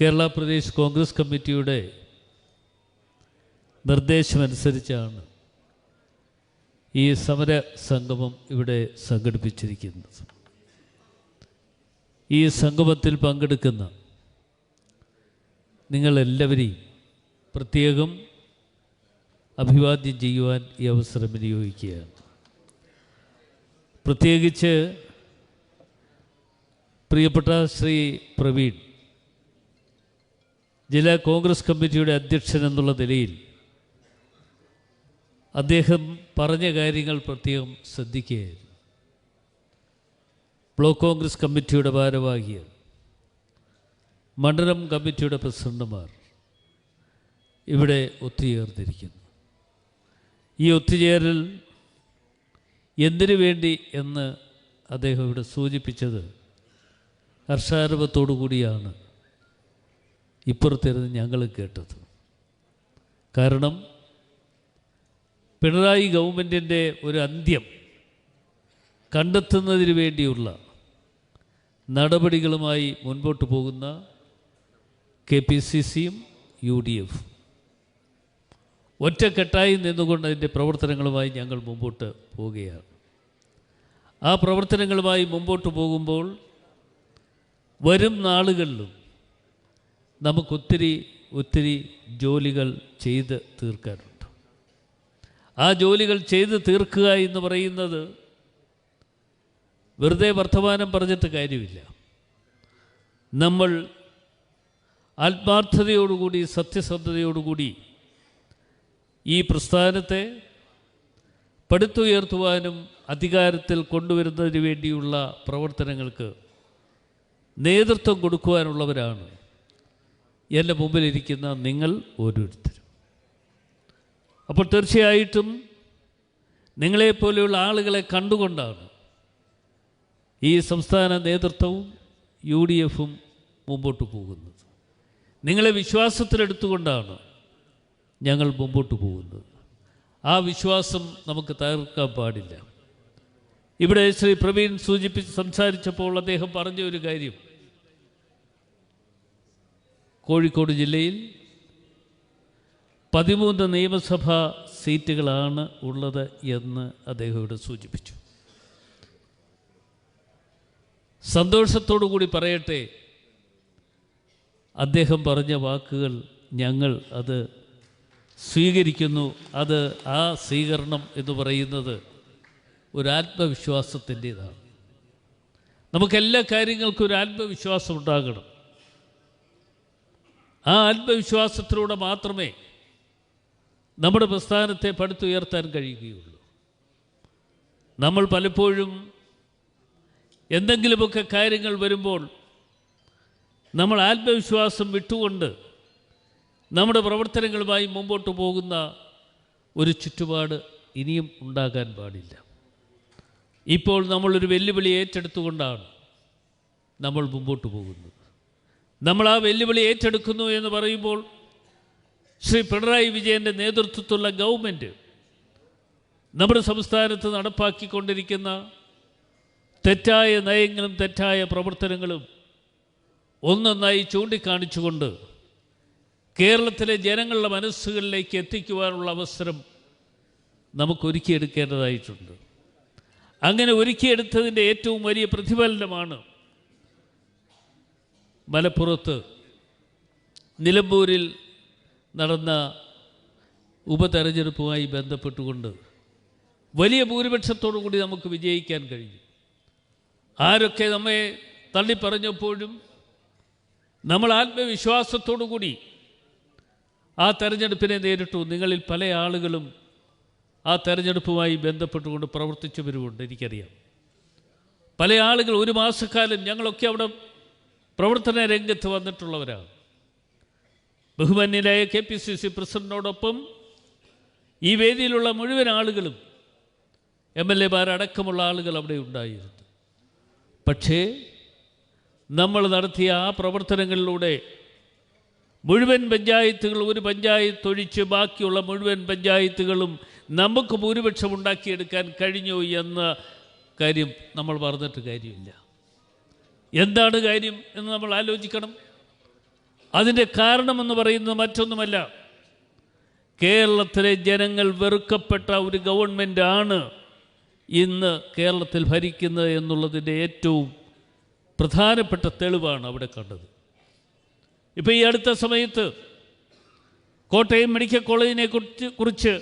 കേരള പ്രദേശ് കോൺഗ്രസ് കമ്മിറ്റിയുടെ നിർദ്ദേശമനുസരിച്ചാണ് ഈ സമര സംഗമം ഇവിടെ സംഘടിപ്പിച്ചിരിക്കുന്നത്. ഈ സംഗമത്തിൽ പങ്കെടുക്കുന്ന നിങ്ങളെല്ലാവരെയും പ്രത്യേകം അഭിവാദ്യം ചെയ്യുവാൻ ഈ അവസരം വിനിയോഗിക്കുകയാണ്. പ്രത്യേകിച്ച് പ്രിയപ്പെട്ട ശ്രീ പ്രവീൺ ജില്ലാ കോൺഗ്രസ് കമ്മിറ്റിയുടെ അധ്യക്ഷൻ എന്നുള്ള നിലയിൽ അദ്ദേഹം പറഞ്ഞ കാര്യങ്ങൾ പ്രത്യേകം ശ്രദ്ധിക്കുകയായിരുന്നു. ബ്ലോക്ക് കോൺഗ്രസ് കമ്മിറ്റിയുടെ ഭാരവാഹികൾ മണ്ഡലം കമ്മിറ്റിയുടെ പ്രസിഡന്റുമാർ ഇവിടെ ഒത്തുചേർന്നിരിക്കുന്നു. ഈ ഒത്തുചേരൽ എന്തിനു വേണ്ടി എന്ന് അദ്ദേഹം ഇവിടെ സൂചിപ്പിച്ചത് ഹർഷാരവത്തോടു കൂടിയാണ്. ഇപ്പുറത്തിരുന്ന് ഞങ്ങൾ കേട്ടത്. കാരണം പിണറായി ഗവൺമെന്റിന്റെ ഒരു അന്ത്യം കണ്ടെത്തുന്നതിന് വേണ്ടിയുള്ള നടപടികളുമായി മുൻപോട്ട് പോകുന്ന കെ പി സി സിയും യു ഡി എഫ്. ഒറ്റക്കെട്ടായി നിന്നുകൊണ്ട് അതിന്റെ പ്രവർത്തനങ്ങളുമായി ഞങ്ങൾ മുമ്പോട്ട് പോവുകയാണ് ആ പ്രവർത്തനങ്ങളുമായി മുമ്പോട്ട് പോകുമ്പോൾ വരും നാളുകളിലും നമുക്കൊത്തിരി ഒത്തിരി ജോലികൾ ചെയ്ത് തീർക്കാനുണ്ട്. ആ ജോലികൾ ചെയ്ത് തീർക്കുക എന്ന് പറയുന്നത് വെറുതെ വർത്തമാനം പറഞ്ഞിട്ട് കാര്യമില്ല. നമ്മൾ ആത്മാർത്ഥതയോടുകൂടി സത്യസന്ധതയോടുകൂടി ഈ പ്രസ്ഥാനത്തെ പടുത്തുയർത്തുവാനും അധികാരത്തിൽ കൊണ്ടുവരുന്നതിന് വേണ്ടിയുള്ള പ്രവർത്തനങ്ങൾക്ക് നേതൃത്വം കൊടുക്കുവാനുള്ളവരാണ് എന്റെ മുമ്പിലിരിക്കുന്ന നിങ്ങൾ ഓരോരുത്തരും. അപ്പോൾ തീർച്ചയായിട്ടും നിങ്ങളെപ്പോലെയുള്ള ആളുകളെ കണ്ടുകൊണ്ടാണ് ഈ സംസ്ഥാന നേതൃത്വവും യു ഡി എഫും മുമ്പോട്ട് പോകുന്നത്. നിങ്ങളെ വിശ്വാസത്തിലെടുത്തുകൊണ്ടാണ് ഞങ്ങൾ മുമ്പോട്ട് പോകുന്നത്. ആ വിശ്വാസം നമുക്ക് തകർക്കാൻ പാടില്ല. ഇവിടെ ശ്രീ പ്രവീൺ സൂചിപ്പിച്ച് സംസാരിച്ചപ്പോൾ അദ്ദേഹം പറഞ്ഞ ഒരു കാര്യം. കോഴിക്കോട് ജില്ലയിൽ പതിമൂന്ന് നിയമസഭാ സീറ്റുകളാണ് ഉള്ളത് എന്ന് അദ്ദേഹം ഇവിടെ സൂചിപ്പിച്ചു. സന്തോഷത്തോടു കൂടി പറയട്ടെ അദ്ദേഹം പറഞ്ഞ വാക്കുകൾ ഞങ്ങൾ അത് സ്വീകരിക്കുന്നു. അത് ആ സ്വീകരണം എന്ന് പറയുന്നത് ഒരു ആത്മവിശ്വാസത്തിന്റെതാണ്. നമുക്കെല്ലാ കാര്യങ്ങൾക്കും ഒരു ആത്മവിശ്വാസം ഉണ്ടാകണം. ആ ആത്മവിശ്വാസത്തിലൂടെ മാത്രമേ നമ്മുടെ പ്രസ്ഥാനത്തെ പടുത്തുയർത്താൻ കഴിയുകയുള്ളൂ. നമ്മൾ പലപ്പോഴും എന്തെങ്കിലുമൊക്കെ കാര്യങ്ങൾ വരുമ്പോൾ നമ്മൾ ആത്മവിശ്വാസം വിട്ടുകൊണ്ട് നമ്മുടെ പ്രവർത്തനങ്ങളുമായി മുമ്പോട്ട് പോകുന്ന ഒരു ചുറ്റുപാട് ഇനിയും ഉണ്ടാകാൻ പാടില്ല. ഇപ്പോൾ നമ്മളൊരു വെല്ലുവിളി ഏറ്റെടുത്തുകൊണ്ടാണ് നമ്മൾ മുമ്പോട്ട് പോകുന്നത്. നമ്മൾ ആ വെല്ലുവിളി ഏറ്റെടുക്കുന്നു എന്ന് പറയുമ്പോൾ ശ്രീ പിണറായി വിജയന്റെ നേതൃത്വത്തിലുള്ള ഗവൺമെന്റ് നമ്മുടെ സംസ്ഥാനത്ത് നടപ്പാക്കിക്കൊണ്ടിരിക്കുന്ന തെറ്റായ നയങ്ങളും തെറ്റായ പ്രവർത്തനങ്ങളും ഒന്നൊന്നായി ചൂണ്ടിക്കാണിച്ചുകൊണ്ട് കേരളത്തിലെ ജനങ്ങളുടെ മനസ്സുകളിലേക്ക് എത്തിക്കുവാനുള്ള അവസരം നമുക്ക് ഒരുക്കിയെടുക്കേണ്ടതായിട്ടുണ്ട്. അങ്ങനെ ഒരുക്കിയെടുത്തതിന്റെ ഏറ്റവും വലിയ പ്രതിഫലനമാണ് മലപ്പുറത്ത് നിലമ്പൂരിൽ നടന്ന ഉപതെരഞ്ഞെടുപ്പുമായി ബന്ധപ്പെട്ടുകൊണ്ട് വലിയ ഭൂരിപക്ഷത്തോടു കൂടി നമുക്ക് വിജയിക്കാൻ കഴിഞ്ഞു. ആരൊക്കെ നമ്മെ തള്ളിപ്പറഞ്ഞപ്പോഴും നമ്മൾ ആത്മവിശ്വാസത്തോടു കൂടി ആ തെരഞ്ഞെടുപ്പിനെ നേരിട്ടു. നിങ്ങളിൽ പല ആളുകളും ആ തെരഞ്ഞെടുപ്പുമായി ബന്ധപ്പെട്ടുകൊണ്ട് പ്രവർത്തിച്ചവരുമുണ്ട് എനിക്കറിയാം. പല ആളുകൾ ഒരു മാസക്കാലം ഞങ്ങളൊക്കെ അവിടെ പ്രവർത്തന രംഗത്ത് വന്നിട്ടുള്ളവരാണ്. ബഹുമാന്യരായ കെ പി സി സി പ്രസിഡന്റിനോടൊപ്പം ഈ വേദിയിലുള്ള മുഴുവൻ ആളുകളും എം എൽ എമാരടക്കമുള്ള ആളുകൾ അവിടെ ഉണ്ടായിരുന്നു. പക്ഷേ നമ്മൾ നടത്തിയ ആ പ്രവർത്തനങ്ങളിലൂടെ മുഴുവൻ പഞ്ചായത്തുകൾ ഒരു പഞ്ചായത്ത് ഒഴിച്ച് ബാക്കിയുള്ള മുഴുവൻ പഞ്ചായത്തുകളും നമുക്ക് ഭൂരിപക്ഷം ഉണ്ടാക്കിയെടുക്കാൻ കഴിഞ്ഞു എന്ന കാര്യം നമ്മൾ പറഞ്ഞിട്ട് കാര്യമില്ല. എന്താണ് കാര്യം എന്ന് നമ്മൾ ആലോചിക്കണം. അതിന്റെ കാരണമെന്ന് പറയുന്നത് മറ്റൊന്നുമല്ല. കേരളത്തിലെ ജനങ്ങൾ വെറുക്കപ്പെട്ട ഒരു ഗവൺമെന്റാണ് ഇന്ന് കേരളത്തിൽ ഭരിക്കുന്നത് എന്നുള്ളതിന്റെ ഏറ്റവും പ്രധാനപ്പെട്ട തെളിവാണ് അവിടെ കണ്ടത്. ഇപ്പോൾ ഈ അടുത്ത സമയത്ത് കോട്ടയം മെഡിക്കൽ കോളേജിനെ കുറിച്ച് കുറിച്ച്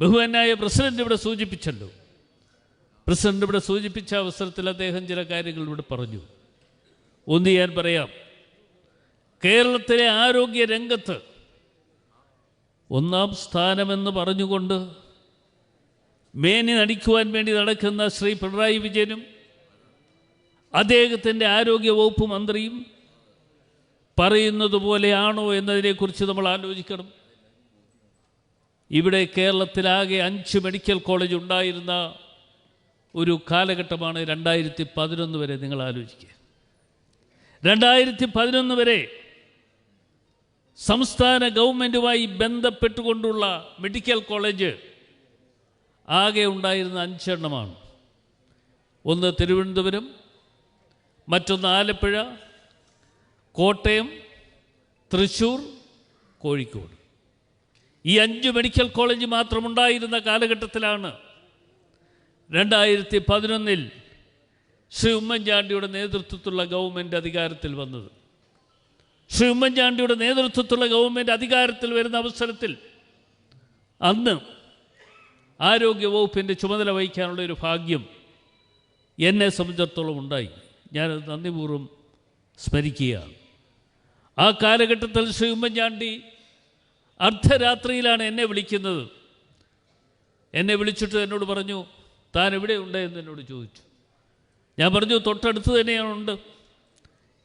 ബഹുമാനായ പ്രസിഡന്റ് ഇവിടെ സൂചിപ്പിച്ചല്ലോ. പ്രസിഡന്റ് ഇവിടെ സൂചിപ്പിച്ച അവസരത്തിൽ അദ്ദേഹം ചില കാര്യങ്ങൾ ഇവിടെ പറഞ്ഞു. ഒന്ന് ഞാൻ പറയാം. കേരളത്തിലെ ആരോഗ്യ രംഗത്ത് ഒന്നാം സ്ഥാനമെന്ന് പറഞ്ഞുകൊണ്ട് മേനി നടിക്കുവാൻ വേണ്ടി നടക്കുന്ന ശ്രീ പിണറായി വിജയനും അദ്ദേഹത്തിന്റെ ആരോഗ്യ വകുപ്പ് മന്ത്രിയും പറയുന്നത് പോലെയാണോ എന്നതിനെക്കുറിച്ച് നമ്മൾ ആലോചിക്കണം. ഇവിടെ കേരളത്തിലാകെ അഞ്ച് മെഡിക്കൽ കോളേജ് ഉണ്ടായിരുന്ന ഒരു കാലഘട്ടമാണ് രണ്ടായിരത്തി പതിനൊന്ന് വരെ നിങ്ങൾ ആലോചിക്കുക. രണ്ടായിരത്തി പതിനൊന്ന് വരെ സംസ്ഥാന ഗവൺമെന്റുമായി ബന്ധപ്പെട്ടുകൊണ്ടുള്ള മെഡിക്കൽ കോളേജ് ആകെ ഉണ്ടായിരുന്ന അഞ്ചെണ്ണമാണ്. ഒന്ന് തിരുവനന്തപുരം മറ്റൊന്ന് ആലപ്പുഴ കോട്ടയം തൃശ്ശൂർ കോഴിക്കോട്. ഈ അഞ്ച് മെഡിക്കൽ കോളേജ് മാത്രമുണ്ടായിരുന്ന കാലഘട്ടത്തിലാണ് രണ്ടായിരത്തി പതിനൊന്നിൽ ശ്രീ ഉമ്മൻചാണ്ടിയുടെ നേതൃത്വത്തിലുള്ള ഗവൺമെന്റ് അധികാരത്തിൽ വന്നത്. ശ്രീ ഉമ്മൻചാണ്ടിയുടെ നേതൃത്വത്തിലുള്ള ഗവൺമെന്റ് അധികാരത്തിൽ വരുന്ന അവസരത്തിൽ അന്ന് ആരോഗ്യ വകുപ്പിന്റെ ചുമതല വഹിക്കാനുള്ള ഒരു ഭാഗ്യം എന്നെ സംബന്ധിച്ചിടത്തോളം ഉണ്ടായി. ഞാനത് നന്ദിപൂർവം സ്മരിക്കുകയാണ്. ആ കാലഘട്ടത്തിൽ ശ്രീ ഉമ്മൻചാണ്ടി അർദ്ധരാത്രിയിലാണ് എന്നെ വിളിക്കുന്നത്. എന്നെ വിളിച്ചിട്ട് എന്നോട് പറഞ്ഞു താൻ എവിടെയുണ്ട് എന്ന് എന്നോട് ചോദിച്ചു. ഞാൻ പറഞ്ഞു തൊട്ടടുത്ത് തന്നെയാണുണ്ട്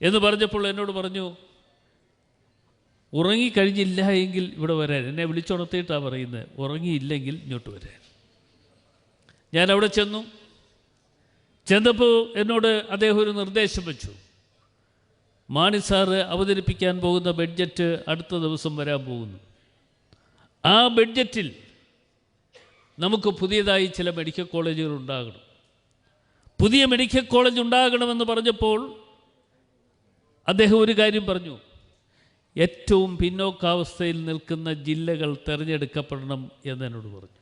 എന്ന് പറഞ്ഞപ്പോൾ എന്നോട് പറഞ്ഞു ഉറങ്ങിക്കഴിഞ്ഞില്ല എങ്കിൽ ഇവിടെ വരാൻ. എന്നെ വിളിച്ചുണർത്തിയിട്ടാണ് പറയുന്നത് ഉറങ്ങിയില്ലെങ്കിൽ ഇങ്ങോട്ട് വരാൻ. ഞാൻ അവിടെ ചെന്നു. ചെന്നപ്പോൾ എന്നോട് അദ്ദേഹം ഒരു നിർദ്ദേശം വെച്ചു. മാണി സാറ് അവതരിപ്പിക്കാൻ പോകുന്ന ബഡ്ജറ്റ് അടുത്ത ദിവസം വരാൻ പോകുന്നു. ആ ബഡ്ജറ്റിൽ നമുക്ക് പുതിയതായി ചില മെഡിക്കൽ കോളേജുകൾ ഉണ്ടാകണം. പുതിയ മെഡിക്കൽ കോളേജ് ഉണ്ടാകണമെന്ന് പറഞ്ഞപ്പോൾ അദ്ദേഹം ഒരു കാര്യം പറഞ്ഞു. ഏറ്റവും പിന്നോക്കാവസ്ഥയിൽ നിൽക്കുന്ന ജില്ലകൾ തിരഞ്ഞെടുക്കപ്പെടണം എന്ന് എന്നോട് പറഞ്ഞു.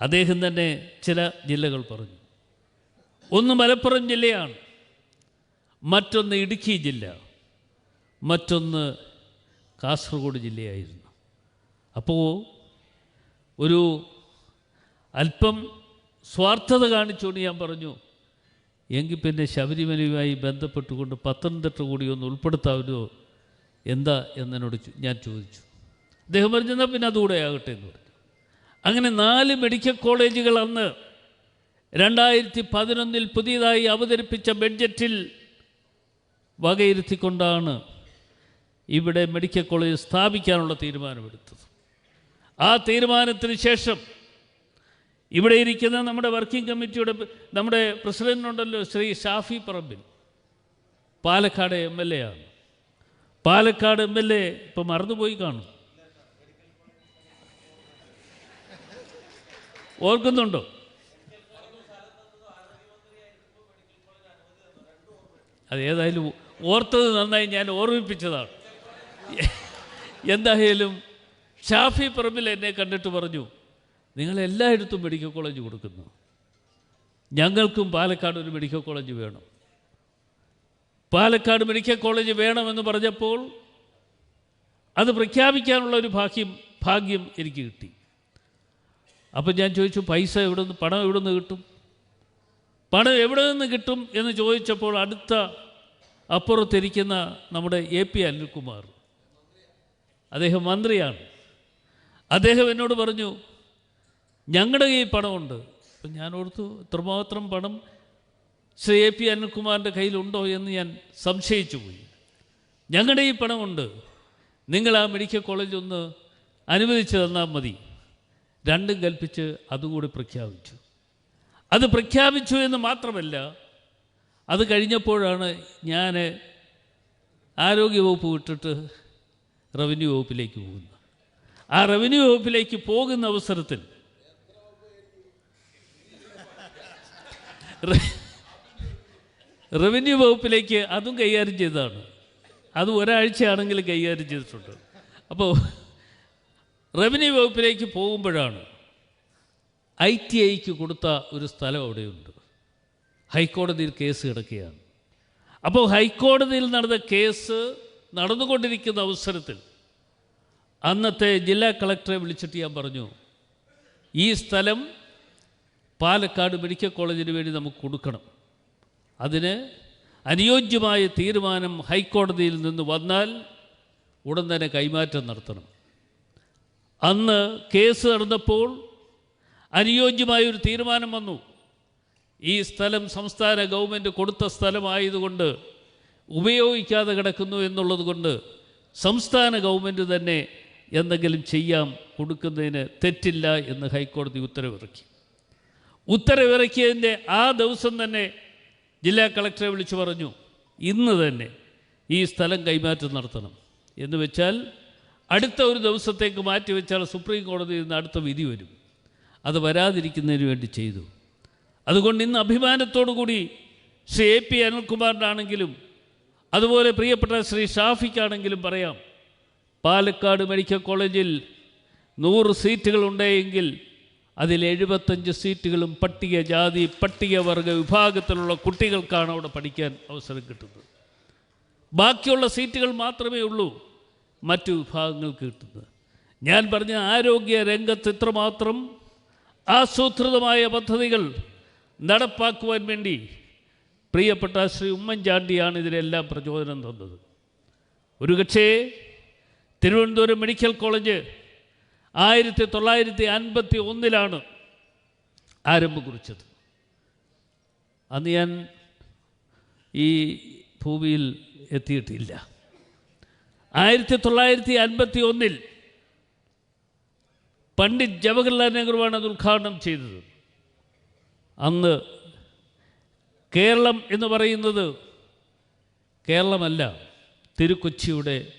അദ്ദേഹം തന്നെ ചില ജില്ലകൾ പറഞ്ഞു. ഒന്ന് മലപ്പുറം ജില്ലയാണ്. മറ്റൊന്ന് ഇടുക്കി ജില്ല. മറ്റൊന്ന് കാസർഗോഡ് ജില്ലയായിരുന്നു. അപ്പോൾ ഒരു അല്പം സ്വാർത്ഥത കാണിച്ചുകൊണ്ട് ഞാൻ പറഞ്ഞു എങ്കിൽ പിന്നെ ശബരിമലയുമായി ബന്ധപ്പെട്ടുകൊണ്ട് പത്തനംതിട്ട കൂടി ഒന്ന് ഉൾപ്പെടുത്താമല്ലോ എന്താ? എന്നോട് ഞാൻ ചോദിച്ചു. അദ്ദേഹം പറഞ്ഞെന്നാൽ പിന്നെ അതുകൂടെ ആകട്ടെ എന്ന് പറഞ്ഞു. അങ്ങനെ നാല് മെഡിക്കൽ കോളേജുകൾ അന്ന് രണ്ടായിരത്തി പതിനൊന്നിൽ പുതിയതായി അവതരിപ്പിച്ച ബഡ്ജറ്റിൽ വകയിരുത്തിക്കൊണ്ടാണ് ഇവിടെ മെഡിക്കൽ കോളേജ് സ്ഥാപിക്കാനുള്ള തീരുമാനമെടുത്തത്. ആ തീരുമാനത്തിന് ശേഷം ഇവിടെ ഇരിക്കുന്ന നമ്മുടെ വർക്കിംഗ് കമ്മിറ്റിയുടെ നമ്മുടെ പ്രസിഡന്റുണ്ടല്ലോ Shri Shafi Parambil. Palakkad M L A ആണ്. പാലക്കാട് എം എൽ എ ഇപ്പം മറന്നുപോയി കാണും. ഓർക്കുന്നുണ്ടോ? അതേതായാലും ഓർത്തത് നന്നായി ഞാൻ ഓർമ്മിപ്പിച്ചതാണ്. എന്തായാലും ഷാഫി പറമ്പിൽ എന്നെ കണ്ടിട്ട് പറഞ്ഞു നിങ്ങൾ എല്ലായിടത്തും മെഡിക്കൽ കോളേജ് കൊടുക്കുന്നു. ഞങ്ങൾക്കും പാലക്കാട് ഒരു മെഡിക്കൽ കോളേജ് വേണം. പാലക്കാട് മെഡിക്കൽ കോളേജ് വേണമെന്ന് പറഞ്ഞപ്പോൾ അത് പ്രഖ്യാപിക്കാനുള്ള ഒരു ഭാഗ്യം ഭാഗ്യം എനിക്ക് കിട്ടി. അപ്പം ഞാൻ ചോദിച്ചു പൈസ എവിടെ നിന്ന് പണം എവിടെ നിന്ന് കിട്ടും? പണം എവിടെ നിന്ന് കിട്ടും എന്ന് ചോദിച്ചപ്പോൾ അടുത്ത അപ്പുറത്തിരിക്കുന്ന നമ്മുടെ എ പി അനിൽകുമാർ. അദ്ദേഹം മന്ത്രിയാണ്. അദ്ദേഹം എന്നോട് പറഞ്ഞു ഞങ്ങളുടെ കയ്യിൽ പണമുണ്ട്. അപ്പം ഞാൻ ഓർത്തു ഇത്രമാത്രം പണം ശ്രീ എ പി അനിൽകുമാറിന്റെ കയ്യിലുണ്ടോ എന്ന് ഞാൻ സംശയിച്ചു പോയി. ഞങ്ങളുടെ ഈ പണമുണ്ട്. നിങ്ങൾ ആ മെഡിക്കൽ കോളേജ് ഒന്ന് അനുവദിച്ചു തന്നാൽ മതി. രണ്ടും കൽപ്പിച്ച് അതുകൂടി പ്രഖ്യാപിച്ചു. അത് പ്രഖ്യാപിച്ചു എന്ന് മാത്രമല്ല അത് കഴിഞ്ഞപ്പോഴാണ് ഞാൻ ആരോഗ്യവകുപ്പ് വിട്ടിട്ട് റവന്യൂ വകുപ്പിലേക്ക് പോകുന്നത്. ആ റവന്യൂ വകുപ്പിലേക്ക് പോകുന്ന അവസരത്തിൽ റവന്യൂ വകുപ്പിലേക്ക് അതും കൈകാര്യം ചെയ്തതാണ്. അത് ഒരാഴ്ചയാണെങ്കിൽ കൈകാര്യം ചെയ്തിട്ടുണ്ട്. അപ്പോൾ റവന്യൂ വകുപ്പിലേക്ക് പോകുമ്പോഴാണ് ഐ ടി ഐക്ക് കൊടുത്ത ഒരു സ്ഥലം അവിടെയുണ്ട്. ഹൈക്കോടതിയിൽ കേസ് കിടക്കുകയാണ്. അപ്പോൾ ഹൈക്കോടതിയിൽ നടന്ന കേസ് നടന്നുകൊണ്ടിരിക്കുന്ന അവസരത്തിൽ അന്നത്തെ ജില്ലാ കളക്ടറെ വിളിച്ചിട്ട് ഞാൻ പറഞ്ഞു ഈ സ്ഥലം പാലക്കാട് മെഡിക്കൽ കോളേജിന് വേണ്ടി നമുക്ക് കൊടുക്കണം. അതിന് അനുയോജ്യമായ തീരുമാനം ഹൈക്കോടതിയിൽ നിന്ന് വന്നാൽ ഉടൻ തന്നെ കൈമാറ്റം നടത്തണം. അന്ന് കേസ് നടന്നപ്പോൾ അനുയോജ്യമായ ഒരു തീരുമാനം വന്നു. ഈ സ്ഥലം സംസ്ഥാന ഗവൺമെന്റ് കൊടുത്ത സ്ഥലമായതുകൊണ്ട് ഉപയോഗിക്കാതെ കിടക്കുന്നു എന്നുള്ളത് കൊണ്ട് സംസ്ഥാന ഗവൺമെന്റ് തന്നെ എന്തെങ്കിലും ചെയ്യാം കൊടുക്കുന്നതിന് തെറ്റില്ല എന്ന് ഹൈക്കോടതി ഉത്തരവിറക്കി. ഉത്തരവിറക്കിയതിന്റെ ആ ദിവസം തന്നെ ജില്ലാ കളക്ടറെ വിളിച്ചു പറഞ്ഞു ഇന്ന് തന്നെ ഈ സ്ഥലം കൈമാറ്റം നടത്തണം. എന്ന് വെച്ചാൽ അടുത്ത ഒരു ദിവസത്തേക്ക് മാറ്റി വെച്ചാൽ സുപ്രീം കോടതിയിൽ നിന്ന് അടുത്ത വിധി വരും. അത് വരാതിരിക്കുന്നതിന് വേണ്ടി ചെയ്തു. അതുകൊണ്ട് ഇന്ന് അഭിമാനത്തോടു കൂടി ശ്രീ എ പി അനിൽകുമാറിനാണെങ്കിലും അതുപോലെ പ്രിയപ്പെട്ട ശ്രീ ഷാഫിക്കാണെങ്കിലും പറയാം പാലക്കാട് മെഡിക്കൽ കോളേജിൽ നൂറ് സീറ്റുകൾ ഉണ്ടെങ്കിൽ അതിൽ എഴുപത്തഞ്ച് സീറ്റുകളും പട്ടികജാതി പട്ടികവർഗ വിഭാഗത്തിലുള്ള കുട്ടികൾക്കാണ് അവിടെ പഠിക്കാൻ അവസരം കിട്ടുന്നത്. ബാക്കിയുള്ള സീറ്റുകൾ മാത്രമേ ഉള്ളൂ മറ്റു വിഭാഗങ്ങൾക്ക് കിട്ടുന്നത്. ഞാൻ പറഞ്ഞ ആരോഗ്യ രംഗത്ത് ഇത്രമാത്രം ആസൂത്രിതമായ പദ്ധതികൾ നടപ്പാക്കുവാൻ വേണ്ടി പ്രിയപ്പെട്ട ശ്രീ ഉമ്മൻചാണ്ടിയാണ് ഇതിനെല്ലാം പ്രചോദനം തന്നത്. ഒരു പക്ഷേ തിരുവനന്തപുരം മെഡിക്കൽ കോളേജ് ആയിരത്തി തൊള്ളായിരത്തി അൻപത്തി ഒന്നിലാണ് ആരംഭം കുറിച്ചത്. അന്ന് ഞാൻ ഈ ഭൂമിയിൽ എത്തിയിട്ടില്ല. ആയിരത്തി തൊള്ളായിരത്തി അൻപത്തി ഒന്നിൽ പണ്ഡിറ്റ് ജവഹർലാൽ നെഹ്റുവാണ് അത് ഉദ്ഘാടനം ചെയ്തത്. അന്ന് കേരളം എന്ന് പറയുന്നത് കേരളമല്ല തിരുക്കൊച്ചിയുടെ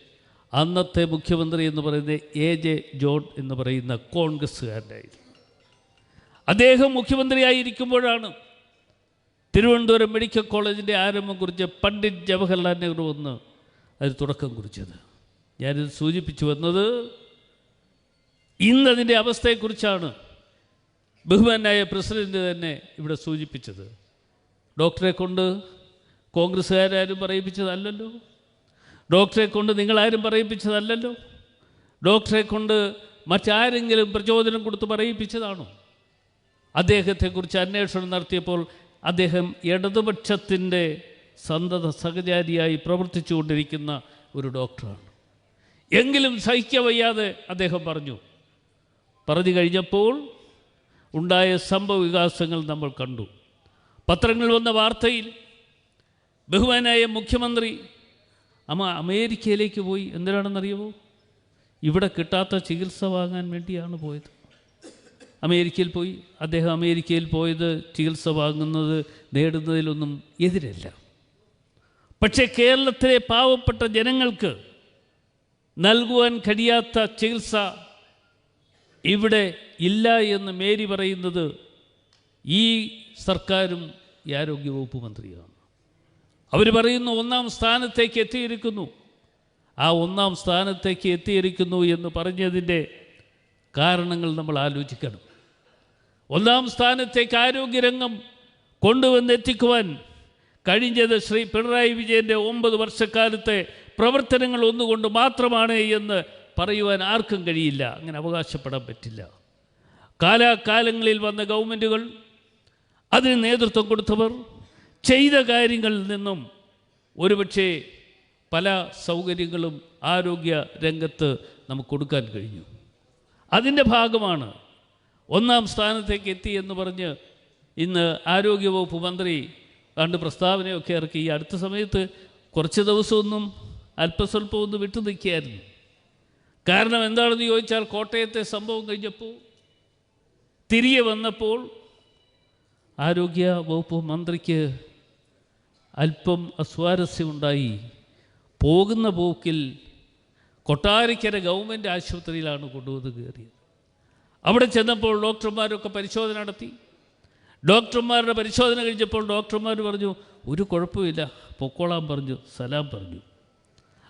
അന്നത്തെ മുഖ്യമന്ത്രി എന്ന് പറയുന്നത് എ ജെ ജോൺ എന്ന് പറയുന്ന കോൺഗ്രസ്സുകാരനായിരുന്നു. അദ്ദേഹം മുഖ്യമന്ത്രിയായിരിക്കുമ്പോഴാണ് തിരുവനന്തപുരം മെഡിക്കൽ കോളേജിന്റെ ആരംഭം കുറിച്ച് പണ്ഡിറ്റ് ജവഹർലാൽ നെഹ്റു എന്ന് അതിന് തുടക്കം കുറിച്ചത്. ഞാനിത് സൂചിപ്പിച്ചു വന്നത് ഇന്നതിന്റെ അവസ്ഥയെക്കുറിച്ചാണ് ബഹുമാനായ പ്രസിഡന്റ് തന്നെ ഇവിടെ സൂചിപ്പിച്ചത്. ഡോക്ടറെ കൊണ്ട് കോൺഗ്രസ്സുകാരും പറയിപ്പിച്ചതല്ലല്ലോ. ഡോക്ടറെ കൊണ്ട് നിങ്ങളാരും പറയിപ്പിച്ചതല്ലല്ലോ. ഡോക്ടറെ കൊണ്ട് മറ്റാരെങ്കിലും പ്രചോദനം കൊടുത്ത് പറയിപ്പിച്ചതാണോ? അദ്ദേഹത്തെക്കുറിച്ച് അന്വേഷണം നടത്തിയപ്പോൾ അദ്ദേഹം ഇടതുപക്ഷത്തിന്റെ സന്തത സഹചാരിയായി പ്രവർത്തിച്ചുകൊണ്ടിരിക്കുന്ന ഒരു ഡോക്ടറാണ്. എങ്കിലും സഹിക്കവയ്യാതെ അദ്ദേഹം പറഞ്ഞു പറഞ്ഞു കഴിഞ്ഞപ്പോൾ ഉണ്ടായ സംഭവ വികാസങ്ങൾ നമ്മൾ കണ്ടു. പത്രങ്ങളിൽ വന്ന വാർത്തയിൽ ബഹുമാനായ മുഖ്യമന്ത്രി അമ്മ അമേരിക്കയിലേക്ക് പോയി എന്തിനാണെന്നറിയുമോ? ഇവിടെ കിട്ടാത്ത ചികിത്സ വാങ്ങാൻ വേണ്ടിയാണ് പോയത്. അമേരിക്കയിൽ പോയി. അദ്ദേഹം അമേരിക്കയിൽ പോയത് ചികിത്സ വാങ്ങുന്നത് നേടുന്നതിലൊന്നും എതിരല്ല. പക്ഷേ കേരളത്തിലെ പാവപ്പെട്ട ജനങ്ങൾക്ക് നൽകുവാൻ കഴിയാത്ത ചികിത്സ ഇവിടെ ഇല്ല എന്ന് മേരി പറയുന്നത് ഈ സർക്കാരും ഈ ആരോഗ്യവകുപ്പ് മന്ത്രിയാണ്. അവർ പറയുന്നു ഒന്നാം സ്ഥാനത്തേക്ക് എത്തിയിരിക്കുന്നു. ആ ഒന്നാം സ്ഥാനത്തേക്ക് എത്തിയിരിക്കുന്നു എന്ന് പറഞ്ഞതിന്റെ കാരണങ്ങൾ നമ്മൾ ആലോചിക്കണം. ഒന്നാം സ്ഥാനത്തേക്ക് ആരോഗ്യരംഗം കൊണ്ടുവന്നെത്തിക്കുവാൻ കഴിഞ്ഞത് ശ്രീ പിണറായി വിജയന്റെ ഒമ്പത് വർഷക്കാലത്തെ പ്രവർത്തനങ്ങൾ ഒന്നുകൊണ്ട് മാത്രമാണ് എന്ന് പറയുവാൻ ആർക്കും കഴിയില്ല. അങ്ങനെ അവകാശപ്പെടാൻ പറ്റില്ല. കാലാകാലങ്ങളിൽ വന്ന ഗവൺമെന്റുകൾ അതിന് നേതൃത്വം കൊടുത്തവർ ചെയ്ത കാര്യങ്ങളിൽ നിന്നും ഒരുപക്ഷെ പല സൗകര്യങ്ങളും ആരോഗ്യ രംഗത്ത് നമുക്ക് കൊടുക്കാൻ കഴിഞ്ഞു. അതിന്റെ ഭാഗമാണ് ഒന്നാം സ്ഥാനത്തേക്ക് എത്തി എന്ന് പറഞ്ഞ് ഇന്ന് ആരോഗ്യവകുപ്പ് മന്ത്രി കണ്ട് പ്രസ്താവനയൊക്കെ ഇറക്കി. ഈ അടുത്ത സമയത്ത് കുറച്ച് ദിവസമൊന്നും അല്പസ്വല്പം ഒന്ന് വിട്ടു നിൽക്കുകയായിരുന്നു. കാരണം എന്താണെന്ന് ചോദിച്ചാൽ കോട്ടയത്തെ സംഭവം കഴിഞ്ഞപ്പോൾ തിരികെ വന്നപ്പോൾ ആരോഗ്യ വകുപ്പ് മന്ത്രിക്ക് അല്പം അസ്വാരസ്യമുണ്ടായി. പോകുന്ന പോക്കിൽ കൊട്ടാരക്കര ഗവൺമെന്റ് ആശുപത്രിയിലാണ് കൊണ്ടുവന്ന് കയറിയത്. അവിടെ ചെന്നപ്പോൾ ഡോക്ടർമാരൊക്കെ പരിശോധന നടത്തി. ഡോക്ടർമാരുടെ പരിശോധന കഴിഞ്ഞപ്പോൾ ഡോക്ടർമാർ പറഞ്ഞു ഒരു കുഴപ്പമില്ല പൊക്കോളാൻ പറഞ്ഞു സലാം പറഞ്ഞു.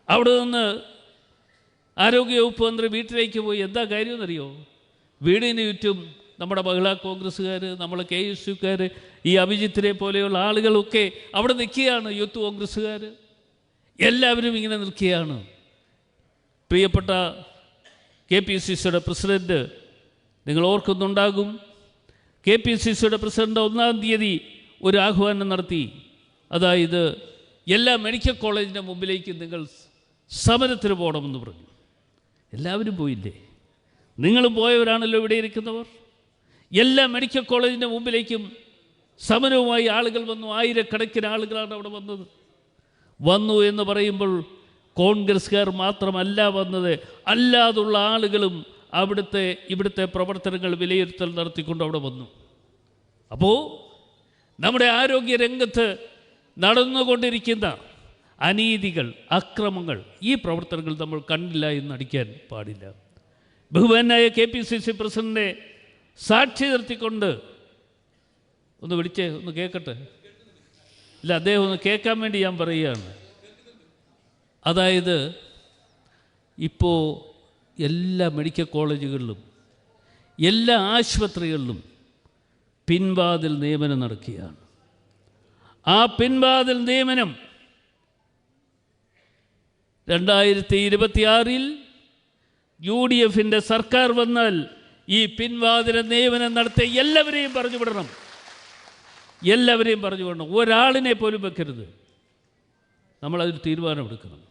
അവിടെ നിന്ന് ആരോഗ്യവകുപ്പ് മന്ത്രി വീട്ടിലേക്ക് പോയി എന്താ കാര്യമെന്നറിയോ വീടിന് ചുറ്റും നമ്മുടെ മഹിളാ കോൺഗ്രസ്സുകാർ നമ്മൾ കെ എസ് യുക്കാർ ഈ അഭിജിത്തിനെ പോലെയുള്ള ആളുകളൊക്കെ അവിടെ നിൽക്കുകയാണ് യൂത്ത് കോൺഗ്രസ്സുകാർ എല്ലാവരും ഇങ്ങനെ നിൽക്കുകയാണ്. പ്രിയപ്പെട്ട കെ പി സി സിയുടെ പ്രസിഡന്റ് നിങ്ങൾ ഓർക്കുന്നുണ്ടാകും കെ പി സി സിയുടെ പ്രസിഡന്റ് ഒന്നാം തീയതി ഒരു ആഹ്വാനം നടത്തി. അതായത് എല്ലാ മെഡിക്കൽ കോളേജിന്റെ മുമ്പിലേക്ക് നിങ്ങൾ സമരത്തിന് പോകണമെന്ന് പറഞ്ഞു. എല്ലാവരും പോയില്ലേ? നിങ്ങൾ പോയവരാണല്ലോ ഇവിടെ ഇരിക്കുന്നവർ. എല്ലാ മെഡിക്കൽ കോളേജിന്റെ മുമ്പിലേക്കും സമരവുമായി ആളുകൾ വന്നു. ആയിരക്കണക്കിന് ആളുകളാണ് അവിടെ വന്നത്. വന്നു എന്ന് പറയുമ്പോൾ കോൺഗ്രസ്സുകാർ മാത്രമല്ല വന്നത്. അല്ലാതുള്ള ആളുകളും അവിടുത്തെ ഇവിടുത്തെ പ്രവർത്തനങ്ങൾ വിലയിരുത്തൽ നടത്തിക്കൊണ്ട് അവിടെ വന്നു. അപ്പോൾ നമ്മുടെ ആരോഗ്യ രംഗത്ത് നടന്നുകൊണ്ടിരിക്കുന്ന അനീതികൾ അക്രമങ്ങൾ ഈ പ്രവർത്തനങ്ങൾ നമ്മൾ കണ്ടില്ല എന്ന് അടിക്കാൻ പാടില്ല. ബഹുമാനായ കെ പി സി സി പ്രസിഡന്റിനെ സാക്ഷി നിർത്തിക്കൊണ്ട് ഒന്ന് വിളിച്ചേ ഒന്ന് കേൾക്കട്ടെ ഇല്ല അദ്ദേഹം ഒന്ന് കേൾക്കാൻ വേണ്ടി ഞാൻ പറയുകയാണ്. അതായത് ഇപ്പോൾ എല്ലാ മെഡിക്കൽ കോളേജുകളിലും എല്ലാ ആശുപത്രികളിലും പിൻവാതിൽ നിയമനം നടക്കുകയാണ്. ആ പിൻവാതിൽ നിയമനം രണ്ടായിരത്തി ഇരുപത്തിയാറിൽ യു ഡി എഫിന്റെ സർക്കാർ വന്നാൽ ഈ പിൻവാതിൽ നിയമനം നടത്തിയ എല്ലാവരെയും പറഞ്ഞു വിടണം എല്ലാവരെയും പറഞ്ഞു വിടണം ഒരാളിനെ പോലും വെക്കരുത്. നമ്മളതിൽ തീരുമാനമെടുക്കണം.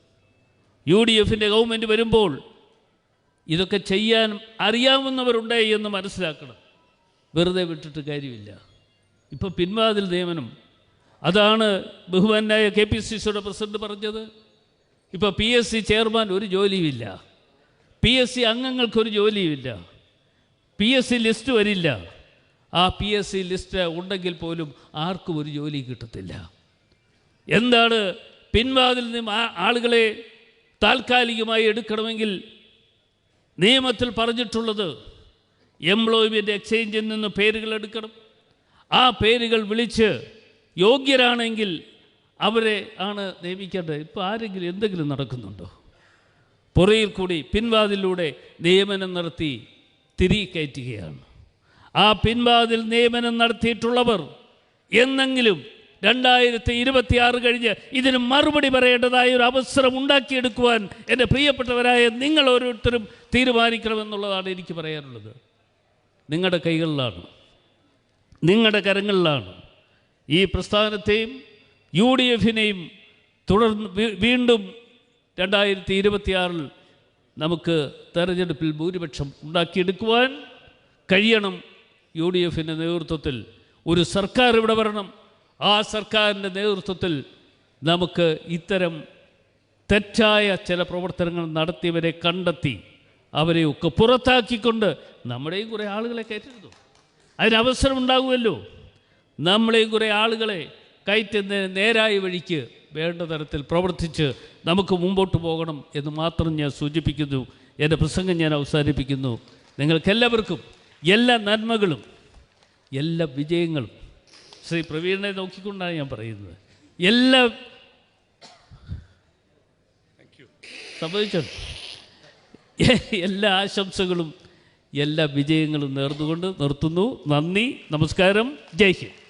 യു ഡി എഫിന്റെ ഗവൺമെന്റ് വരുമ്പോൾ ഇതൊക്കെ ചെയ്യാൻ അറിയാവുന്നവരുണ്ടേ എന്ന് മനസ്സിലാക്കണം. വെറുതെ വിട്ടിട്ട് കാര്യമില്ല. ഇപ്പോൾ പിൻവാതിൽ നിയമനം. അതാണ് ബഹുമാനായ കെ പി സി സിയുടെ പ്രസിഡന്റ് പറഞ്ഞത്. ഇപ്പോൾ പി എസ് സി ചെയർമാൻ ഒരു ജോലിയുമില്ല. പി എസ് സി അംഗങ്ങൾക്കൊരു ജോലിയുമില്ല. പി എസ് സി ലിസ്റ്റ് വരില്ല. ആ പി എസ് സി ലിസ്റ്റ് ഉണ്ടെങ്കിൽ പോലും ആർക്കും ഒരു ജോലി കിട്ടത്തില്ല. എന്താണ് പിൻവാതിൽ നിന്ന് ആളുകളെ താൽക്കാലികമായി എടുക്കണമെങ്കിൽ നിയമത്തിൽ പറഞ്ഞിട്ടുള്ളത് എംപ്ലോയ്മെന്റ് എക്സ്ചേഞ്ചിൽ നിന്ന് പേരുകൾ എടുക്കണം. ആ പേരുകൾ വിളിച്ച് യോഗ്യരാണെങ്കിൽ അവരെ ആണ് നിയമിക്കേണ്ടത്. ഇപ്പോൾ ആരെങ്കിലും എന്തെങ്കിലും നടക്കുന്നുണ്ടോ? പുറയിൽ കൂടി പിൻവാതിലൂടെ നിയമനം നടത്തി തിരികെ കയറ്റുകയാണ്. ആ പിൻവാതിൽ നിയമനം നടത്തിയിട്ടുള്ളവർ എന്നെങ്കിലും രണ്ടായിരത്തി ഇരുപത്തിയാറ് കഴിഞ്ഞ് ഇതിന് മറുപടി പറയേണ്ടതായ ഒരു അവസരം ഉണ്ടാക്കിയെടുക്കുവാൻ എന്റെ പ്രിയപ്പെട്ടവരായ നിങ്ങൾ ഓരോരുത്തരും തീരുമാനിക്കണമെന്നുള്ളതാണ് എനിക്ക് പറയാനുള്ളത്. നിങ്ങളുടെ കൈകളിലാണ്. നിങ്ങളുടെ കരങ്ങളിലാണ്. ഈ പ്രസ്ഥാനത്തെയും യു ഡി എഫിനെയും തുടർന്ന് വീണ്ടും രണ്ടായിരത്തി ഇരുപത്തിയാറിൽ നമുക്ക് തെരഞ്ഞെടുപ്പിൽ ഭൂരിപക്ഷം ഉണ്ടാക്കിയെടുക്കുവാൻ കഴിയണം യു ഡി എഫിന്റെ നേതൃത്വത്തിൽ. ഒരു സർക്കാർ ഇവിടെ വരണം. ആ സർക്കാരിന്റെ നേതൃത്വത്തിൽ നമുക്ക് ഇത്തരം തെറ്റായ ചില പ്രവർത്തനങ്ങൾ നടത്തിയവരെ കണ്ടെത്തി അവരെയൊക്കെ പുറത്താക്കിക്കൊണ്ട് നമ്മുടെയും കുറേ ആളുകളെ കയറ്റരുത്? അതിന് അവസരം ഉണ്ടാകുമല്ലോ നമ്മളെയും കുറേ ആളുകളെ കയറ്റുന്ന നേരായ വഴിക്ക് വേണ്ട തരത്തിൽ പ്രവർത്തിച്ച് നമുക്ക് മുമ്പോട്ട് പോകണം എന്ന് മാത്രം ഞാൻ സൂചിപ്പിക്കുന്നു. എന്റെ പ്രസംഗം ഞാൻ അവസാനിപ്പിക്കുന്നു. നിങ്ങൾക്കെല്ലാവർക്കും എല്ലാ നന്മകളും എല്ലാ വിജയങ്ങളും. ശ്രീ പ്രവീണനെ നോക്കിക്കൊണ്ടാണ് ഞാൻ പറയുന്നത്. എല്ലാ സംഭവിച്ചോ എല്ലാ ആശംസകളും എല്ലാ വിജയങ്ങളും നേർന്നുകൊണ്ട് നിർത്തുന്നു. നന്ദി നമസ്കാരം. ജയ് ഹിന്ദ്.